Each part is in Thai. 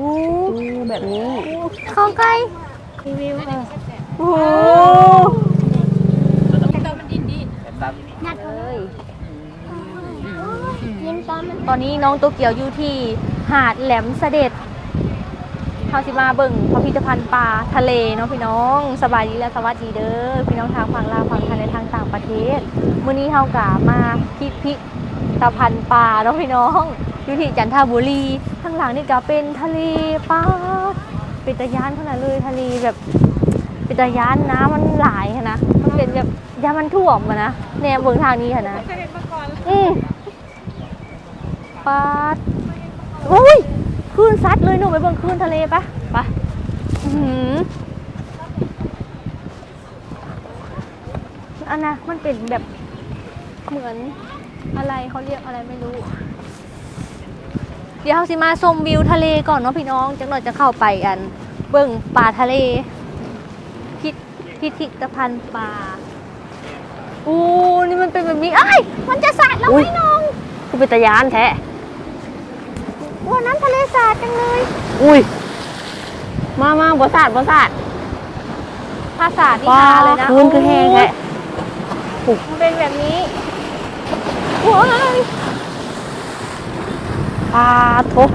อู้อู้แบบนี้ข้าวไก่รีวิวโอ้โหตัวมันดินดีนัดเลยยินตอนมันตอนนี้น้องโตเกียวอยู่ที่หาดแหลมเสด็จเขาสิมาเบิ่งพิพิธภัณฑ์ปลาทะเลเนาะพี่น้องสบายดีและสวัสดีเด้อพี่น้องทางฝั่งลาวฝั่งไทยและทางต่างประเทศมื้อนี้เฮากะมาพิพิธภัณฑ์ปลาเนาะพี่น้องอยู่ที่จันทบุรีข้างหลังนี่ก็เป็นทะเลปลาป็นตยานขนาดเลยทะเลแบบป็นตยานน้ำมันหลายนะมันเป็นแบบยามมันท่วมอะนะแนวเบิ่งทางนี้ค่ะนะเคยเห็นมาก่อนอืมปาดโอ้ยคลื่นซัดเลยหนูไปเบิ่งคลื่นทะเลปะไปะอื้อหืออันนะมันเป็นแบบเหมือนอะไรเขาเรียกอะไรไม่รู้ เดี๋ยวเราสิมาชมวิวทะเลก่อนเนาะพี่น้องจังหน่อยจะเข้าไปกัน เบิ่งป่าทะเลพิพิพิธภัณฑ์ปลาอู้นี่มันเป็นแบบนี้ไอ้ายมันจะสาดเราไหมน้องกูเป็นตะยานแท้วันนั้นทะเลสาดจังเลย อุ้ย มามาบ่สาดบ่สาดภาษาที่ทาเลยนะพื้นคือแห้งแท้โอ้ยมันเป็นแบบนี้ว้าย ปลาทบ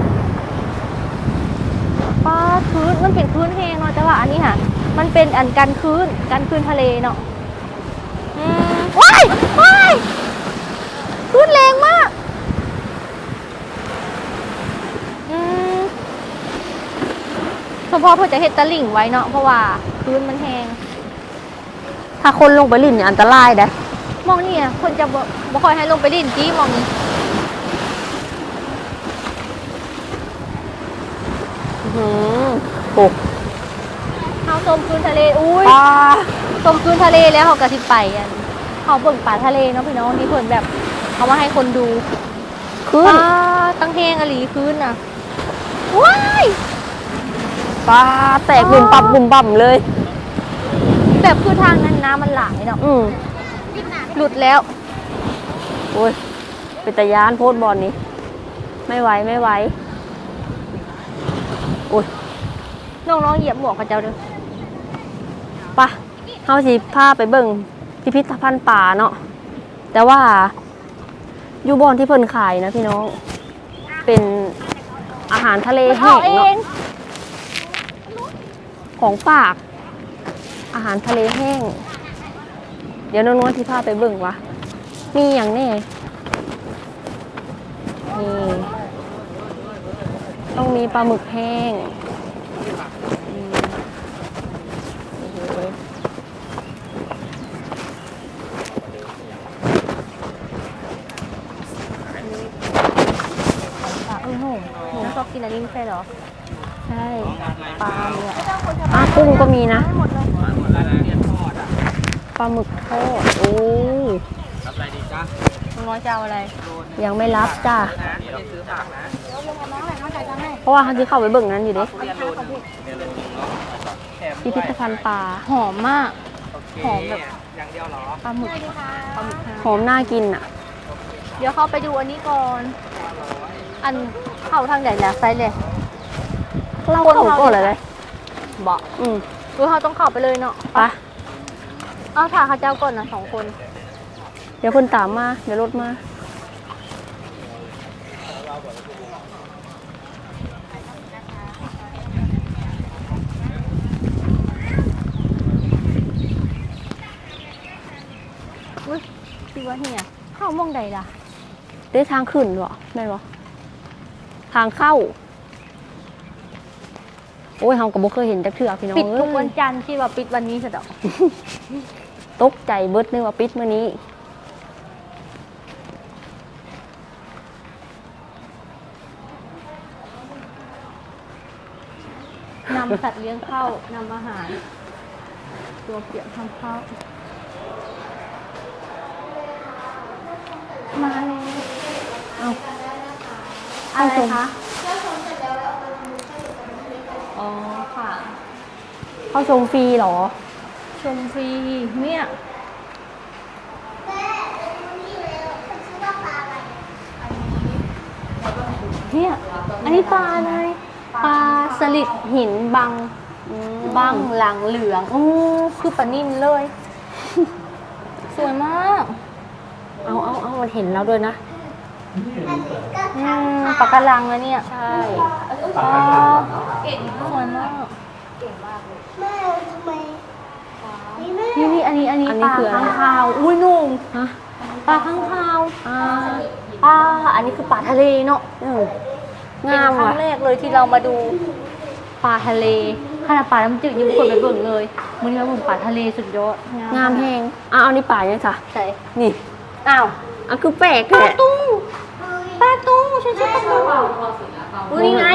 ปลาพื้นมันเป็นพื้นแห้งเนาะแต่ว่าอันนี้ค่ะ มันเป็นอันกันคืนกันคืนทะเลเนาะอืมว้ายว้ายพื้นแรงมากอืมเฉพาะเพื่อจะเฮ็ดตะลิ่งไว้เนาะเพราะว่าพื้นมันแห้งถ้าคนลงไปลิ่นเนี่ยอันตรายได้มองนี่อะคนจะบ่บ่ค่อยให้ลงไปดินจี้มองนี่ อื้อ หือโอ้เฮาชมคืนทะเลอุ้ยปลาชมคืนทะเลแล้วเขาก็สิไปอันเขาเบิ่งป่าทะเลเนาะพี่น้องที่เพิ่นแบบเอามาให้คนดูขึ้ปนลาตั้งแห้งอหลีคืนน่ะว้ายปลาแตกบุ่มปับบุ่มบ่ำเลย แบบคือทางนั้นน้ำมันหลายเนาะอืมหลุดแล้วโอ้ยเป็นตะยานโพดบอลนี้ไม่ไหวไม่ไหว โอ้ยน้องๆเหยียบหมวกกับเจ้าเด้อปะเฮาสิพาไปเบิ่งพิพิธภัณฑ์ป่าเนาะแต่ว่าอยู่บอนที่เพิ่นขายนะพี่น้อง เป็นอาหารทะเลแห้งเนาะของฝาก อาหารทะเลแห้ง เดี๋ยวน้องๆที่พาไปเบิ่งวะมีอย่างแน่นี่ ต้องมีปลาหมึกแห้งอืมโอ้โหปลาเออโหหนูชอบกินอันนี้ไม่ใช่เหรอ ใช่ ปลาเนี่ยอะกุ้งก็มีนะหมดเลยปลาหมึกทอดโอ้น้อยจะเอาอะไร ยังไม่รับจ้า เพราะว่าเขาที่เข้าไปเบิ่งนั้นอยู่เด้พิพิธภัณฑ์ปลาหอมมาก หอมแบบปลาหมึกปลาหมึกหอมน่ากินอะ เดี๋ยวเข้าไปดูอันนี้ก่อน อันเข้าทางไหนแล้วไซเลยเราเข้าก่อนเลยเลยบอกอืมคือเขาต้องเข้าไปเลยเนาะไปะเอาถ่ายเขาเจ้าก่อนนะสองคน เดี๋ยวคนตามมา เดี๋ยวรถมา ว่าเฮียเข้ามองใดล่ะ ได้ทางขึ้นเหรอแม่นบ่ทางเข้า โอ้ยเฮาก็บ่เคยเห็นจักเทื่อพี่น้องปิดทุกเอ้วันยจันทร์ที่ว่าปิดวันนี้เสร็จแล้วตกใจเบิดนึกว่าปิดมื้อนี้ นำสัตว์เลี้ยงเข้านำอาหาร ตัวเปียกทำเข้า มาเลยเอาอะไรคะอ๋อค่ะ เข้าชมฟรีเหรอ ชมฟรีเนี่ยเนี่ยอันนี้ปลาอะไรปลาสลิดหินบังอืมบังหลังเหลืองโอ้คือปลานิ่มเลย สวยมาก เอาเอาเอามันเห็นเราด้วยนะอืมปลาการังนะเนี่ย ใช่อ๋อสวยมากแม่ทำไมนี่แม่นี่นี่อันนี้อันนี้อันปนี้ลาคืออะไรข้างคาว อุ้ยนุ่งฮะปลาข้างคาวอ่าปลาอันนี้คือปลาทะเลเนาะเออเป็นงามครั้ว่ะงแรกเลยที่เรามาดูปลาทะเลขนาดปลาน้ำจืดยังไม่เคยไปเบิ่งเลยมันนี้มาเบิ่งปลาทะเลสุดยอดงามแหงอ้าวเอานี่ป่ายังจ้ะใช่นี่ อ้าวอะคือแปลกปลาแท้ตู้ปลาตู้ฉันชื่อปลาตู้อุ้ยนี่ไง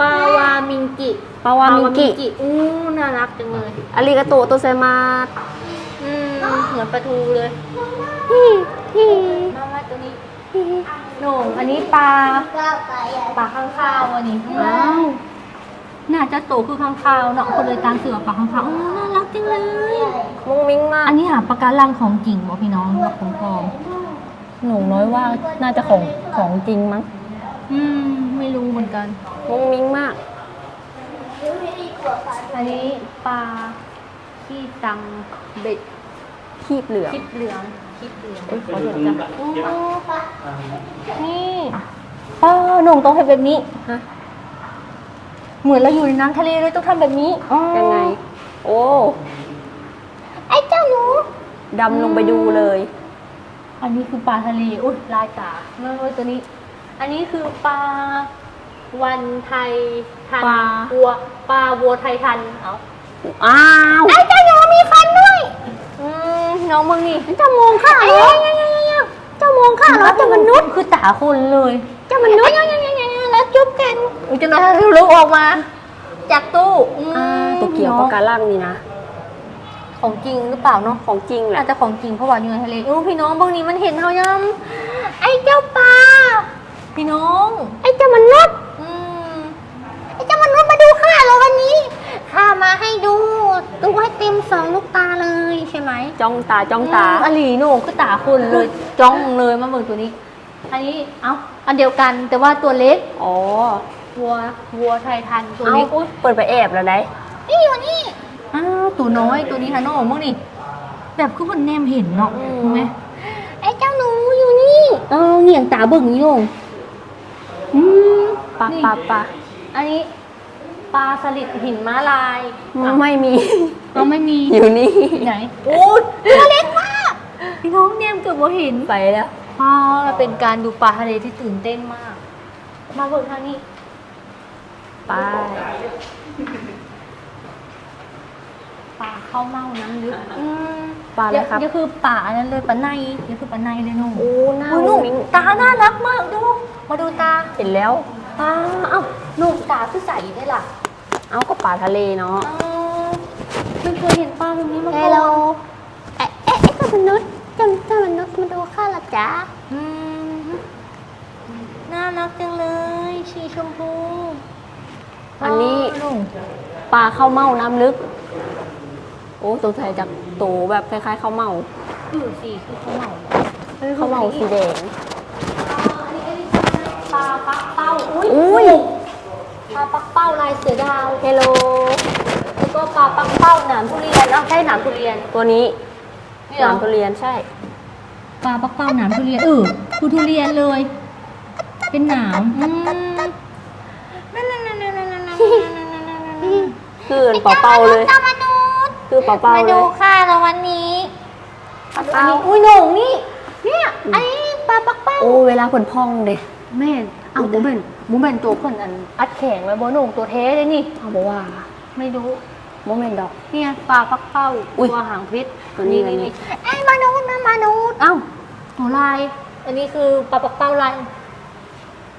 ปลาวามิงกิปลาวามิงกิอู้น่ารักจังเลยอาริกาโตโตเซมาสอืมเหมือนปลาทูเลยฮิฮิมามาตัวนี้โหน่งอันนี้ปลาก็ไปอะปลาข้างคาวอันนี้อ้าวน่าจะโตคือข้างคาวเนาะคนเลยตามเสือปลาข้างคาวอู้น่ารัก จังเลย มุ้งมิ้งมาก อันนี้หาปลาการังของจริงบ่พี่น้องหรือว่าของปลอมหนูน้อยว่าน่าจะของของจริงมั้ง อืม ไม่รู้เหมือนกัน มุ้งมิ้งมาก อันนี้ปลาขี้ตังเบ็ดคีบเหลืองคลิปเหลืองคลิปเหลืองเอ้ยขอโทษจ้ะโอ้นี่ป้าหนุ่งต้องทำแบบนี้ ฮะ เหมือนเราอยู่ในน้ำทะเลเลยต้องทำแบบนี้อ๋อยังไง โอ้ไอ้เจ้าหนูดำลงไปดูเลย อันนี้คือปลาทะเลอุ้ยลายตาเมื่อตัวนี้ อันนี้คือปลาวันไทยทันปลา วัวปลาวัวไทยทันเอาอ้าวไอ้เจ้าหนูมีฟันด้วยอืมน้องมึงนี่เจ้ามองข้าเหรอเจ้ามองข้าเหรอเจ้ามนุษย์คือตาคนเลยเจ้ามนุษย์แล้วจุ๊บกันอุ้ยจะมาลุกออกมา จากตู้อืมอ่าตัวเกี่ยวปะการังนี่นะ ของจริงหรือเปล่าเนาะ ของจริงแหอาละจจะของจริงเพราะว่าอยู่ในทะเลอู้พี่น้องบางนี้มันเห็นเขายังไอ้เจ้าปลา พี่น้อง ไอ้เจ้ามนุษย์ อืมไอ้เจ้ามนุษย์มาดูข้าเหรอวันนี้ ข้ามาให้ดู ดูให้เต็มสองลูกตาเลยใช่ไหมจ้องตาจ้องตา มอลีโหน่คือตาคุณเลย จ้องเลยมาเบิ่งตัวนี้ อันนี้ เอ้า อันเดียวกันแต่ว่าตัวเล็ก อ๋อ วัววัวไทยทันตัวเอาเล็กเปิดไปแอบแล้วได้นี่อยู่นี่อ้าวตัวน้อยตัวนี้ฮะน้องมึงนี่แบบคือคนแนมเห็นเนาะเห็นไหมไอ้เจ้าหนูอยู่นี่เออเหงี่ยงตาเบิ่งนี่ลงอืมปลานี่ปลาปลาอันนี้ปลาสลิดหินม้าลายไม่มีเราไม่มีอยู่นี่ไหนโอ้ยตัวเล็กมากพี่น้องเนมเกือบว่าเห็นไปแล้วว้าวเป็นการดูปลาทะเลที่ตื่นเต้นมาก มาเบิกทางนี้ ไปปลาเข้าเมาน้ำลึกอืมปลาอะไรครับ เดี๋ยวคือปลาอันนั้นเลยปลาในเดี๋ยวคือปลาในเลยนุ่มโอ้หน้าโอ้ยมุ้นุ่งมมิ้งตาน่ารักมากดู มาดูตาเห็นแล้วปลาเอ้านุ่มตาคือใสได้ล่ะเอาก็ปลาทะเลเนาะอ้าวไม่เคยเห็นปลาแบบนี้มาก่อนเฮลโลเอ๊ะเอ๊ะเอ๊ะเจ้ามนุษย์เจ้าเจ้ามนุษย์มาดูข้าเหรอจ๊ะอืมน่ารักจังเลยชีชมพู อันนี้นุ่มปลาข้าวเม่าน้ำลึก โอ้สงสัยจากโตแบบคล้ายๆข้าวเม่าคือสีคือเขาเหมาข้าวเม่าสีแดงปลาปักเป้า อุ้ยอุ้ยปลาปักเป้าลายเสือดาวเฮลโลแล้วก็ปลาปักเป้าหนามทุเรียนเอาใช่หนามทุเรียนตัวนี้นี่หเหรนาอมทุเรียนใช่ปลาปักเป้าหนามทุเรียนเออคือทุเรียนเลย เป็นหนามอืมนั่นนั่นนั่นนั่นนั่นนั่นนั่น คือเป่าเป่าๆเลยเจ้ามนุษย์คือเป่าเป่ามาๆเลดูยค่ะเราวันนี้ปักอันเป้านี้อุ้ยโหน่งนี่ เนี่ยไอ้ปลาปักเป้าโอ้เวลาผลพองเด็แม่นเอาบุเบนบุเบนตัวเพิ่นอัน อัดแข็งไว้บ่โหน่งตัวเทเลยนี่เขาบอกว่าไม่รู้โมเมนดอก เนี่ยปลาปักเป้าอุ๊ยตัวหางพิษตัวนี้ตัวนี้ ไอ้มนุษย์นะมนุษย์เอ้าตัวลาย อันนี้คือปลาปักเป้าลาย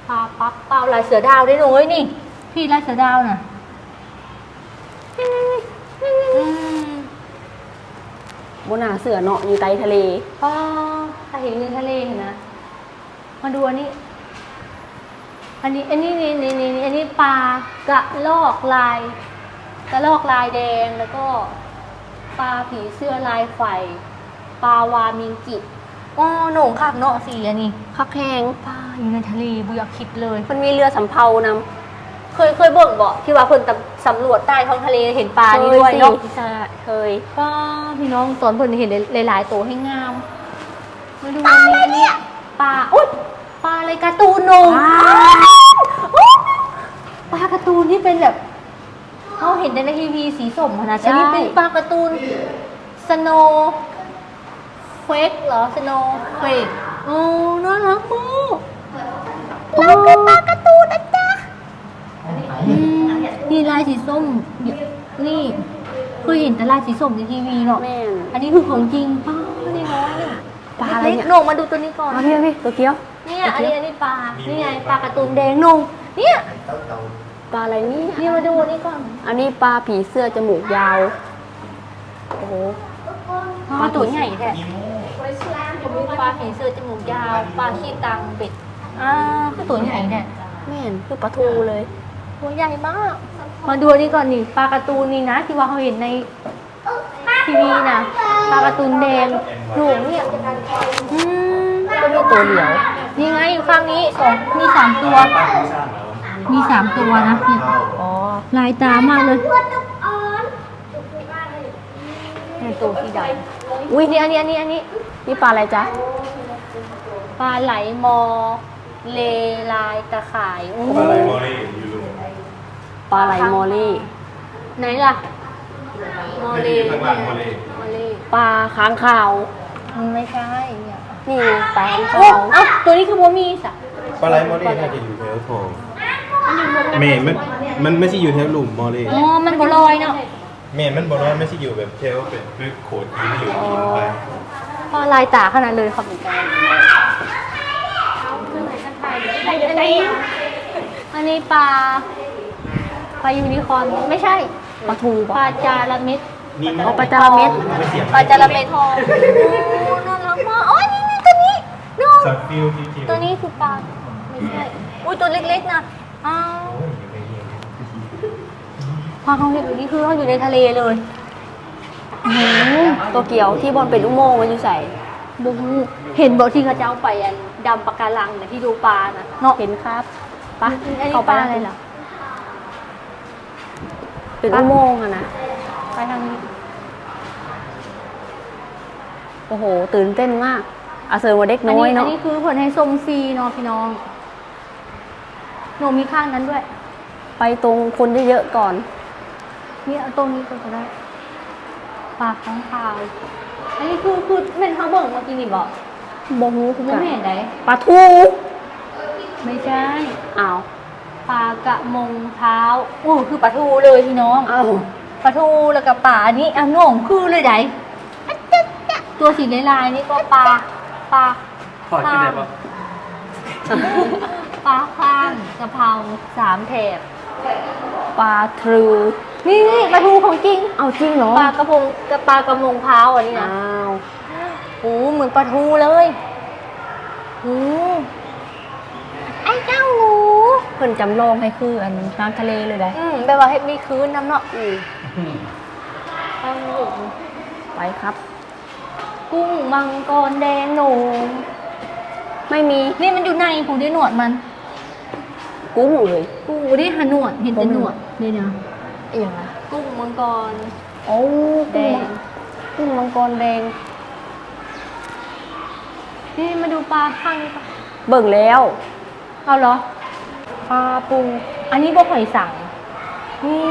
ปลาปักเป้าลายเสือดาวได้หนูเอ้ยนี่ พี่ลายเสือดาวน่ะอืม บนหนาเสือเนาะอยู่ใต้ทะเลปลาถ้าเห็นในทะเลเห็นนะ มาดูอันนี้ อันนี้ อันนี้นี่นี่นี่อันนี้ปลากระลอกลาย กระลอกลายแดงแล้วก็ปลาผีเสื้อลายไฟปลาวามิงกิอ๋อโหน่งคักเนาะสีอันนี้คักแหงปลาอยู่ในทะเลบุอยากคิดเลย มันมีเรือสำเภาน เคยเคยเบิ่งบ่ที่ว่าเพิ่นตำสำรวจใต้ท้องทะเลเห็นปลานี่ด้วยเนาะเคยสิใช่เคยป้าพี่น้องตอนเพิ่นเห็นหลายๆตัวให้งามมาดูอันนี้อันนี้ปลาอุ๊ยปลาอะไรการ์ตูนหนูอุ๊ยปลาการ์ตูนที่เป็นแบบเขาเห็นในทีวีสีส้มอะนะแต่นี่เป็นปลาการ์ตูนสโนเควกเหรอสโนเควกโอ้น่ารักมากเราคือปลาการ์ตูนนะจ๊ะอืม นี่ลายสีส้มนี่เคยเห็นแต่ลายสีส้มในทีวีเนาะแม่นอันนี้คือของจริงป้านี่น้อยปลาอะไรเนี่ยหนูมาดูตัวนี้ก่อนเอาพี่เอาพี่ตัวเกี้ยว เนี่ยอันนี้อันนี้ปลานี่ไงปลาการ์ตูนแดงหนูเนี่ยปลาอะไรนี่นี่มาดูอันนี้ก่อนอันนี้ปลาผีเสื้อจมูกยาว โอ้โห ปลาตัวใหญ่แท้ปลาผีเสื้อจมูกยาว ปลาขี้ตังเบ็ด อ่าคือตัวใหญ่แท้แม่นคือปลาทูเลย ตัวใหญ่มาก มาดูอันนี้ก่อนนี่ปลาการ์ตูนนี่นะ ที่ว่าเขาเห็นในทีวีนะปลาการ์ตูนแดงหนูเนี่ยอืมก็มีตัวเหลียวนี่ไงอยู่ข้างนี้สองมีสามตัว มีสามตัวนะเนี่ยอ๋อลายตามากเลยนี่ตัวสีดำอุ้ยนี่อันนี้อันนี้อันนี้นี่ปลาอะไรจ๊ะปลาไหลมอเลลายตะข่ายอู้ปลาไหลมอรี่อยู่ ปลาไหลมอลลี่ไหนล่ะมอเลนี่ข้างล่างมอรี่มอเลปลาค้างคาวมันไม่ใช่เนี่ยนี่ไงปลาค้างโอ้คาวเอ้าตัวนี้คือโมมีสะปลาไหลมอรี่น่าจะอยู่แถวทองเมนมันมันไม่ใช่อยู่แถวหลุมมอรี่อ๋อมันบลอยเนาะเมนมันบอกว่าไม่ใช่อยู่แบบแถวเป็นเป็นโขดหินอยู่หินไปปลาลายตาขนาดเลยครับเหมือนกันอันนี้อันนี้ปลา ปลายูนิคอร์นไม่ใช่ปลาทูปปะลาจาระเม็ดนี่เอาปลาจาระเม็ดไม่เสียงปลาจาระเม็ดทองโอ้น่ารักมากอ๋อนี่นี่ตัวนี้ดูสับฟิวที่ที่ตัวนี้คือปลาไม่ใช่อุ้ยตัวเล็กๆนะอ้าวโอ้ยอยู่ในนี้พอเขาเห็นแบบนี้คือเขาอยู่ในทะเลเลยอื้อหือตัวเกียวที่บอลเป็นลูกโม่งมันอยู่ใส่บูเห็นบอกที่เขาจะเอาไปอันดำปะการังเนี่ยที่ดูปลาน่ะเนาะเห็นครับปะอันนี้เข้าปไปลาแล้วอะไรเหรอ เป็นลูกโม่งอะนะ ไปทางนี้ โอ้โห ตื่นเต้นมาก อาเซอร์ว่าเด็กน้อยอัเนาะอันี้คือผลให้ส้มฟรีเนาะพี่น้องหนูมีข้างนั้นด้วย ไปตรงคนเยอะๆก่อน นี่เอาตรงนี้ก็ได้ปลาข้างคาว อันนี้คือคือเป็นเขาเบิ่งเมื่อกี้นี่บอกบงฮูคือไม่กันเห็นได้ปลาทู ไม่ใช่ อ้าว ปลากระมงเท้าอู้คือปลาทูเลยพี่น้องอ้าวปลาทูแล้วก็ปลาอันนี้อะโหน่งคือเลยไดอะจ๊ะจ๊ะตัวสีลายๆนี่ก็ปลาปลาพอกินได้ปะปลาข้างกะเพราสามแถบปลาทรูนี่นี่ปลาทูของจริงเอาจริงเหรอปลากระพงกับปลากระมงเท้าอันนี้นะอ้าวโอ้เหมือนปลาทูเลยโอ้ไอ้เจ้าหนู เพิ่นจำลองให้คืออันน้ำทะเลเลยได้อืมแปลว่าให้มีคืนน้ำเนาะอืมปลาหมึกไปครับ กุ้งมังกรแดงหนูไม่มีนี่มันอยู่ในผูได้หนวดมัน กุ้งเลย กูได้หาหนวดเห็นแต่หนวดนี่นะเอียงอะกุ้งมังกรโอ้แดกุ้งงมังกุ้งมังกรแดง นี่มาดูปลาข้างนี้ปะเบิ่งแล้ว เอาเหรอ ปลาปูอันนี้ก็หอยสังนี่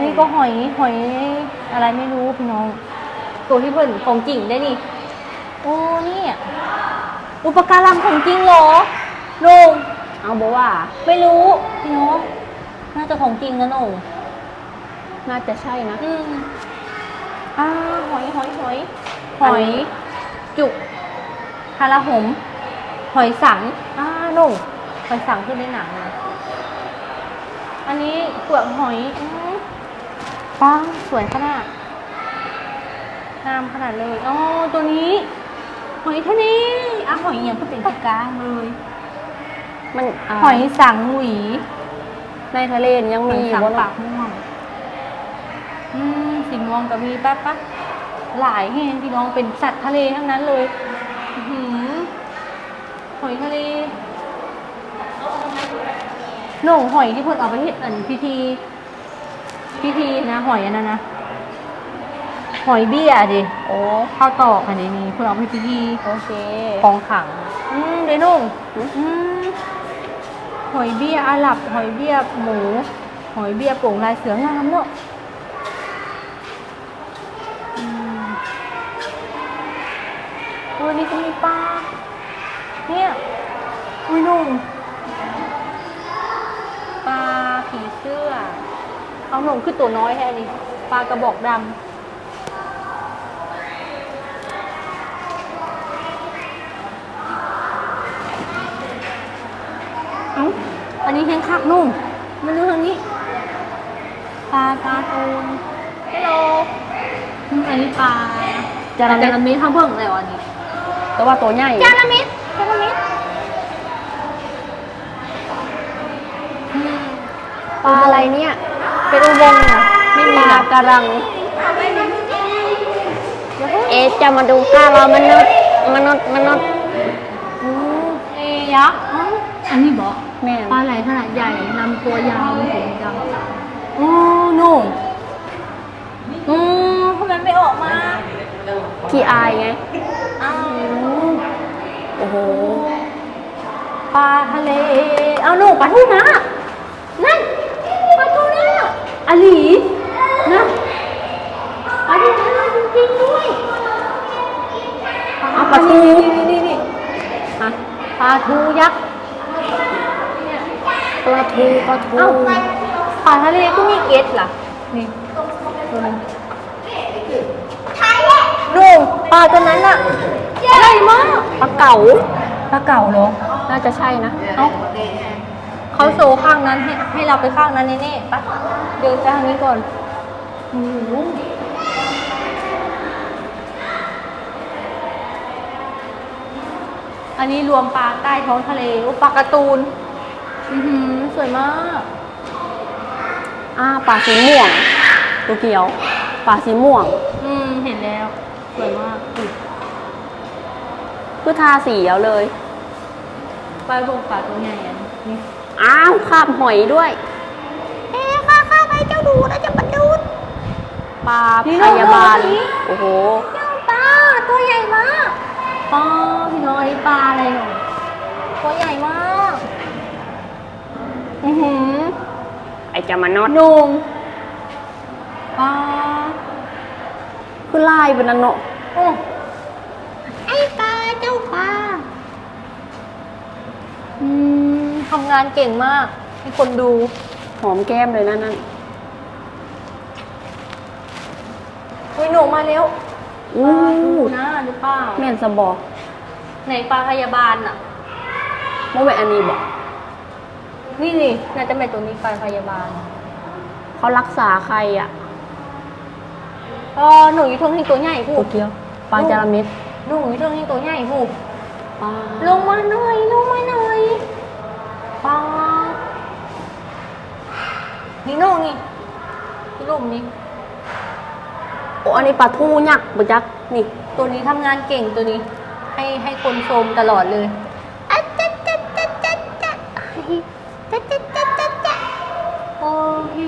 นี่ก็หอยหอยอะไรไม่รู้พี่น้อง ตัวที่เพิ่นของจริงได้นี่โอ้เนี่ยอุปการังของจริงเหรอโหนงเอาบอกว่า ไม่รู้พี่น้องน่าจะของจริงนะโหนงน่าจะใช่นะอืมอ่าหอยหอยหอยหอย จุกคาราหม หอยสังอ่าหนุ่ มหอยสังขึ้นในหนังเลยอันนี้เปลือกหอยอืมป้าสวยขนาดงามขนาดเลยอ๋อตัวนี้หอยทะเลอะหอยอย่างก็เป็นกลางเลย มันาหอยสังหวีในทะเลยังหมีอยอยู่สังบ่ปาเนาะกม่วงอืมสีม่วงก็มีแป๊บปะหลายแห่งพี่น้องเป็นสัตว์ทะเลทั้งนั้นเลยอื้อหือหอยทะเล โหน่งหอยที่เพิ่นเอาไปเฮ็ดอันพิธี พิธีนะหอยอันนั้นนะหอยเบี้ยดิโอ้ข้าวตอกอันนี้นี่เพิ่นเอาไปพิธีโอเคของขัง อืมเดยวโน่งอืมหอยเบี้ยอาหรับ หอยเบี้ยหมู หอยเบี้ยโป่งลายเสืองามเนาะอืมโอ้ยนี่ก็มีปลาเนี่ยอุ้ยนุ่ง เสื้อเอาหนุ่มคือตัวน้อยแค่นี้ปลากระบอกดำเอ้าอันนี้แห้งคักนุ่มมันดูทางนี้ปลาการ์ตูนฮัลโหลอืมอันนี้ปลาจาระเม็ดจาระเม็ดข้างเบิ่งแล้วอันนี้ แต่ว่าตัวใหญ่จาระเม็ดจาระเม็ดอืม ปลาอะไรเนี่ย เป็นอุโมงค์เหรอไม่มีปเหรลาอกระรัง เอะจะมาดูข้าวเรามนุษย์มนุษย์มนุษย์โอ้เอยักษ์อ๋ออันนี้บอกแม่ปลาไหลขนาดใหญ่ลำตัวยาวมีผมดำโอ้นุ่มอืมทำไมไม่ออกมาขี้อายไงอ้าวโอ้โหปลาทะเล เอาหนูปลาทูนะนั่นปลาทูนะ อลีนะปลาทูนะจริงๆด้วยเอาปลาทูนี่นี่นี่อะปลาทูยักษ์ปลาทูปลาทูเอ้าปลาทะเลก็มีเกล็ดล่ะนี่ตัวนึงลุงปลาตัวนั้นอะใหญ่มากปลาเก๋าปลาเก่าเหรอ น่าจะใช่นะ เอ้า เขาโซข้างนั้นให้ให้เราไปข้างนั้นแน่ๆปะเดินไปทางนี้ก่อนโอ้โหอันนี้รวมปลาใต้ท้องทะเลโอ้ปลาการ์ตูน อือหือสวยมาก อ่าปลาสีม่วงตัวเกียวปลาสีม่วง อืม เห็นแล้ว สวยมากอุ๊ยคือทาสีเอาเลย ปลาพวกปลาตัวใหญ่อันนี้ อ้าวคาบหอยด้วย เอ๊ะข้าข้าไปเจ้าดูนะจะมาดูดปลาพยาบาล โอ้โห เจ้าปลาตัวใหญ่มากปลาพี่น้องอันนี้ปลาอะไรหนูตัวใหญ่มาก อือหือ ไอจะมานอดนุ่มปลาคือลายเป็นนันเนาะโอ้ไอ้ปลาเจ้าปลาอืม ทำงานเก่งมากให้คนดู หอมแก้มเลยนะนั่นอุ้ยหนูมาแล้วอู้ปลาทูนะหรือเปล่าแม่นสบอกไหนปลาพยาบาลอะ โมเป็นอันนี้บอกนี่นี่น่าจะเป็นตัวนี้ปลาพยาบาลเขารักษาใครอะอ๋อหนูอยู่ทงที่ตัวใหญ่พูตัวเกียวปลาจาระเม็ดหนูอยู่ทงที่ตัวใหญ่พูปลาลงมาหน่อยลงมาหน่อย ปลานี่โน่นี่ที่ลุ่มนี่โอ้อันนี้ปลาทูยักษ์บุจักนี่ ตัวนี้ทำงานเก่งตัวนี้ ให้ให้คนชมตลอดเลยอะจ๊ะจ๊ะจ๊ะจ๊ะจ๊ะจ๊ะจ๊ะจ๊ะจ๊ะจ๊ะโอ้ย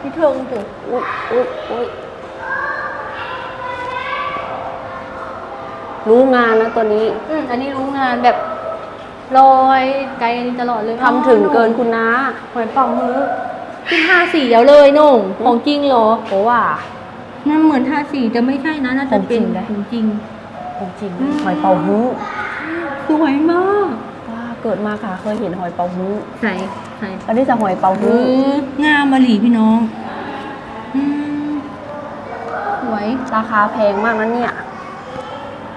พี่เทิงถึงอุ้ยอุ้ยอุ้ยรู้งานนะตัวนี้ อืมอันนี้รู้งานแบบ ลอยไกลตลอดเลยทำถึงเกินคุณน้าหอยเป่ามือขึ้นห้าสี่แล้วเลยโหน่งของจริงเหรอเพราะว่านั่นเหมือนห้าสี่จะไม่ใช่นะน่าจะเป็นของจริงนะของจริงของจริงอืมหอยเป่าฮื้อสวยมากว่าเกิดมาค่ะเคยเห็นหอยเป่าฮื้อใส่ใส่อันนี้จะหอยเป่าเอฮื้อองามมาหลีพี่น้องอืมสวยราคาแพงมากนะเนี่ย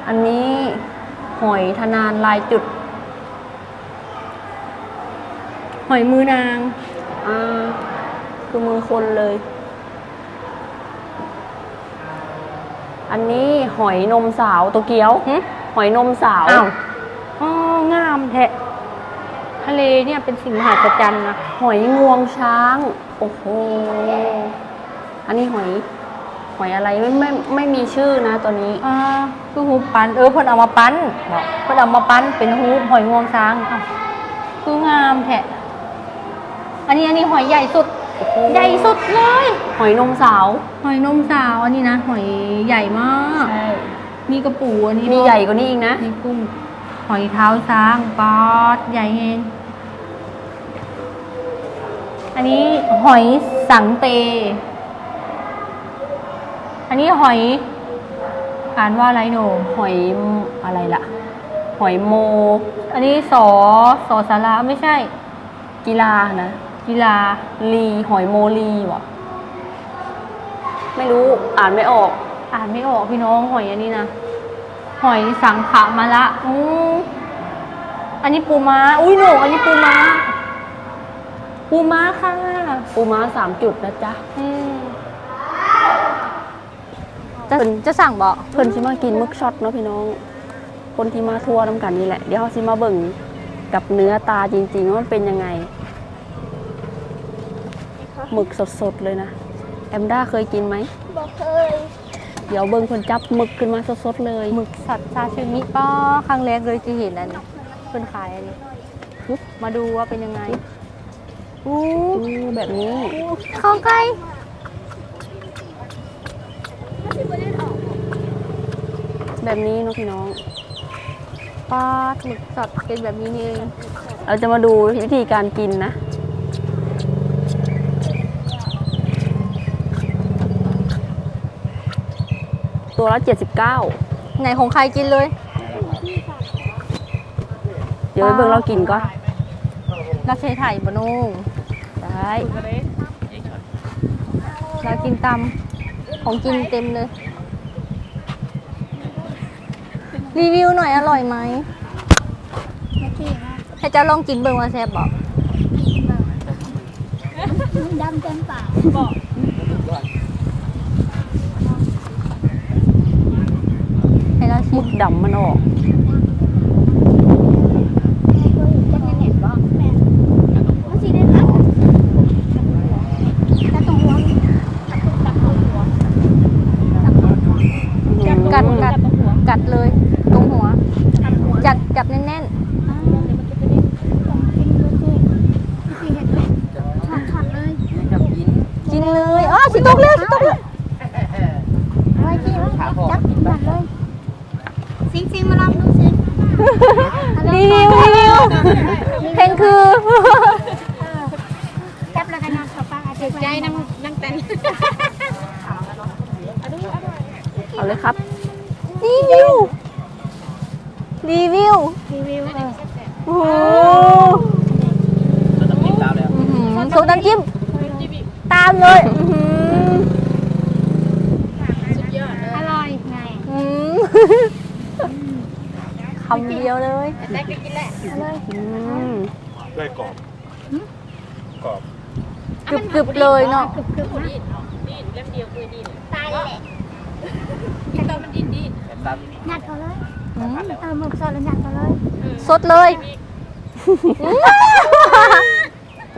อันนี้หอยทนานลายจุด หอยมือนางอ่าคือมือคนเลย อันนี้หอยนมสาวตัวเกียว หึหอยนมสาวอ้าวอ๋องามแท้ทะเลเนี่ยเป็นสิ่งมหัศจรรย์นะหอยงวงช้าง โอ้โห อันนี้หอย หอยอะไรไม่ไม่ไม่มีชื่อนะตัวนี้ อ่าคือหูปันเออเพิ่นเอามาปั้นบอกเพิ่นเอามาปั้นเป็นหูหอยงวงช้างอ้าวคืองามแท้ อันนี้อันนี้หอยใหญ่สุด ใหญ่สุดเลย หอยนมสาว หอยนมสาวอันนี้นะ หอยใหญ่มากมีกระปูอันนี้มีด้วยใหญ่กว่านี้อีกนะมีกุ้งหอยเท้าช้างปอดใหญ่เองอันนี้หอยสังเต อันนี้หอยอ่านว่าอะไรหนูหอยอะไรล่ะ หอยโม อันนี้สอสอสาระไม่ใช่ กีฬานะ กีฬาลีหอยโมลีวะไม่รู้อ่านไม่ออก อ่านไม่ออกพี่น้องหอยอันนี้นะหอยสังขะมะละอืออันนี้ปูม้า อุ้ยหนูอันนี้ปูม้า ปูม้าค่ะ ปูม้าสามจุดนะจ๊ะอืมจะจะสั่งบอกเพิ่นสิมากินมึกช็อตเนาะพี่น้อง คนที่มาทัวร์น้ำกันนี่แหละ เดี๋ยวเขาสิมาเบิ่งกับเนื้อตาจริงๆว่ามันเป็นยังไง หมึกสดๆเลยนะ แอมด้าเคยกินไหม บอกเคย เดี๋ยวเบิ่งคนจับหมึกขึ้นมาสดๆเลย หมึกสัตว์ซาชิมิป้อครั้งแรกเลยจะเห็นอันนี้เพิ่นขายอันนี้ปึ๊บมาดูว่าเป็นยังไงอู้อืมแบบนี้ของไก่แบบนี้เนาะพี่น้องปลาหมึกสดเป็นแบบนี้นี่เอง เราจะมาดูวิธีการกินนะ ตัวละ79 ไหนของใครกินเลย เดี๋ยวไปเบิ่งเรากินก่อนเราใช้ไถ่บะนุ่งได้เรากินตำของกินเต็มเลย รีวิวหน่อยอร่อยไหมไม่ขี้มากให้เจ้าลองกินเบิ่งว่าแซ่บบอกมันดำเต็มปากให้เรา ห ชิ มึกดำมันออก จะเห็นบ้างแม่มันสีได้แล้วแต่ตรงหัวมีตัดตรงหัว กัดกัดกัดกัดเลย ตรงหัว จัดจับแน่น อ่าเดี๋ยวมันจะไปได้ของกินดูสิสีเห็นไหมช็อตๆเลย ๆ กินเลยอ๋อสิตกเลยสิตกเลย ไว้ที่ว่าจับกินหมดเลยซิงซิงมาลองดูสิ รีวิวรีวิวเพนคือ จับแล้วกันนะขับปากอาจจะใจนั่งนั่งเต้น เอาเลยครับ รีวิว รีวิว รีวิว โอ้โหอื้อหือซุปน้ำจิ้ม ตามเลยอื้อหือ อร่อยไง อืมคำเดียวเลย อืม ด้วยกรอบกรอบ กรึบกรึบๆเลยเนาะกรึบกรึบนะตายแหละยัดเขาเลยอืมเออหมึกสดแล้วยัดเขาเลยสดเลย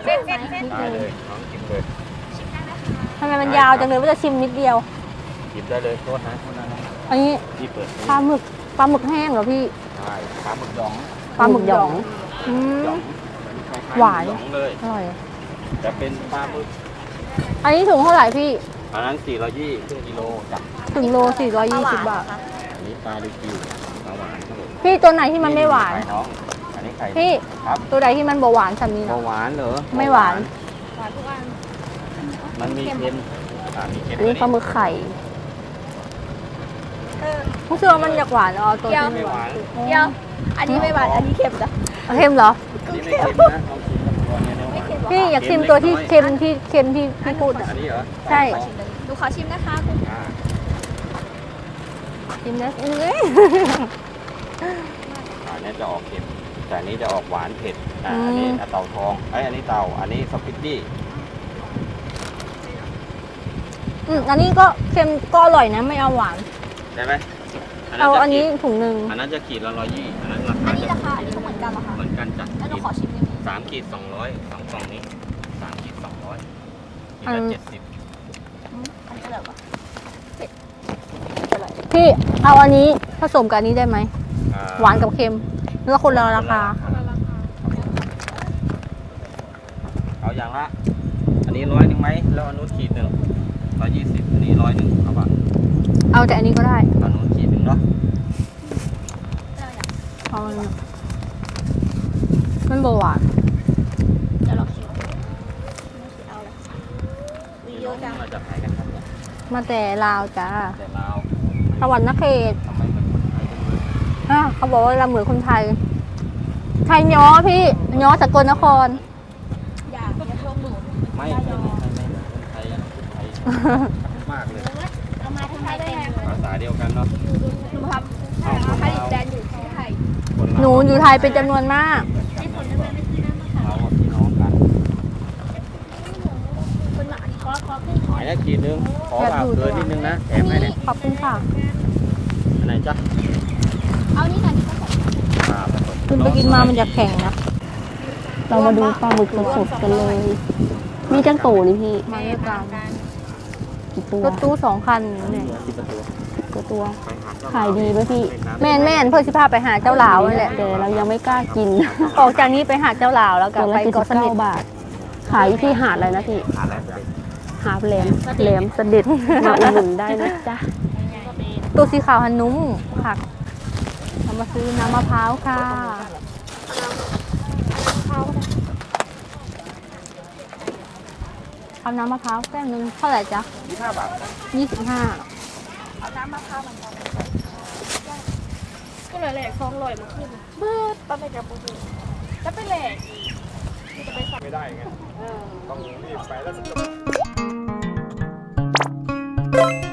ได้เลยน้องกินเลยทำไมมันยาวจังเลยว่าจะชิมนิดเดียวกินได้เลยโทษนะโทษนะอันนี้ที่เปิดปลาหมึกปลาหมึกแห้งเหรอพี่ใช่ปลาหมึกดองปลาหมึกหยองอืมหวานดองเลย อร่อย จะเป็นปลาหมึก อันนี้ถุงเท่าไหร่พี่ อันนั้น420ครึ่งกิโลจ้ะถึงโล 420 บาท อันนี้ปลาดิคิวปลาหวานครับผมพี่ตัวไหนที่มันไม่หวาน ไข่น้องอันนี้ไข่พี่ครับตัวใดที่มันบ่หวานสำนี้เบาเนาะหวานเหรอไม่หวานมันมีเค็มอ่ามีเค็มอันนี้ปลาหมึกไข่รู้สึกว่ามันอยากหวานเอาตัวที่ไม่ไม่หหวาวานนเดียวอันนี้ไม่หวาน อันนี้เค็มจ้ะเค็มเหรอ อันนี้ไม่เค็มนะลองชิม พี่อยากชิมตัวที่เค็มที่เค็มที่พี่พูดอะอันนี้เหรอใช่ดูขอชิมนะคะอ่าชิมนะเอ้ยอันนี้จะออกเค็ม แต่อันนี้จะออกหวานเผ็ดอ่าอันนี้เต่าทองไอ้ยอันนี้เต่าอันนี้สปิตตี้อืมอันนี้ก็เค็มก็อร่อยนะไม่เอาหวานได้ไหมเอาจะอันนี้ขีดถุงหนึ่งอันนั้นจะขีดละร้อยยี่อันนั้นราคาอันนี้จะราคาอันนี้ก็เหมือนกันเหรอคะเหมือนกันจ้ะแล้วหนูขีดขอชิมได้ไหม สามขีดสองร้อยสองกล่องนี้สามขีดสองร้อยขีดอัละนเจ็ดสิบอันนี้อร่อยปะพี่เอาอันนี้ผสมกับอันนี้ได้ไหม อ่หวานกับเค็มแล้วคนละราคา เอาอย่างละ อันนี้ร้อยหนึ่งไหมแล้วอันนู้นขีดหนึ่งร้อยยี่สิบอันนี้ร้อยหนึ่งเอาปะเอาแต่อันนี้ก็ได้อันนู้นขีดหนึ่งเนาะ เอาอันนี้ มันบหวานจะลองชิมเอาละมีเยอะจังมาจากไหนกันครับเนี่ยมาแต่ลาวจ้าแต่ลาวสวรรค์นครเขตทำไมเป็นคนไทยจังเลยอะเขาบอกว่าเราเหมือนคนไทย ไทยย้อพี่ย้อสกลนคร อยากจะชมหนูไม่ไม่ไม่ไม่ไม่คนไทยอะคนไทยมากเลย เอามาทำไมได้ไงภาษาเดียวกันเนาะหนูครับเอาคนผลิตลาวแบรนด์อยู่ที่ไทย คนลาวหนูอยู่ไทยเป็นจำนวนมาก ให้คนได้ไม่ซื้อน้ำมะขาม เราพี่น้องกัน คนหมาขอขอขึ้นขอ หายได้ขีดหนึง ขอแบบเกินนิดนึงนะ แถมให้เนี่ยขอบคุณค่ะอันไหนจ๊ะ เอานี่กันก็ใส่ครับคุณไปกินมามันจะแข็งนะ เรามาดูปลาหมึกสดๆกันเลย มีจังโตนี่พี่มาด้วยกันกี่ตัวรถตู้สองคันเนี่ยสิบประตูกี่ตัวไปหเจ้ขายดีไหมพี่ แม่นแม่นเพื่อสิพาไปหาเจ้าหลาวนี่แหละแต่เรายังไม่กล้ากิน ออกจากนี้ไปหาเจ้าหลาวแล้วก็ตัวไปละสี่เกาะสิบเสม็เก้าดบาท ขายอยู่ที่หาดอะไรนะพี่หาอะไรไป หาดแหลมแหลมเสด็จมาอุดหนุนได้นะจ๊ะตัวสีขาวหันนุ่มค่ะเรามาซื้อน้ำมะพร้าวค่ะเอาน้ำมะพร้าวแก้วนึงเท่าไหร่จ๊ะยี่ห้าบาทยี่สิบห้าก็เลยแหลกซองลอยมาขึ้นเบิดตอนไปกับปุ๊บแล้วไปแหลกไม่ได้ไงต้องรีบไปแล้ว you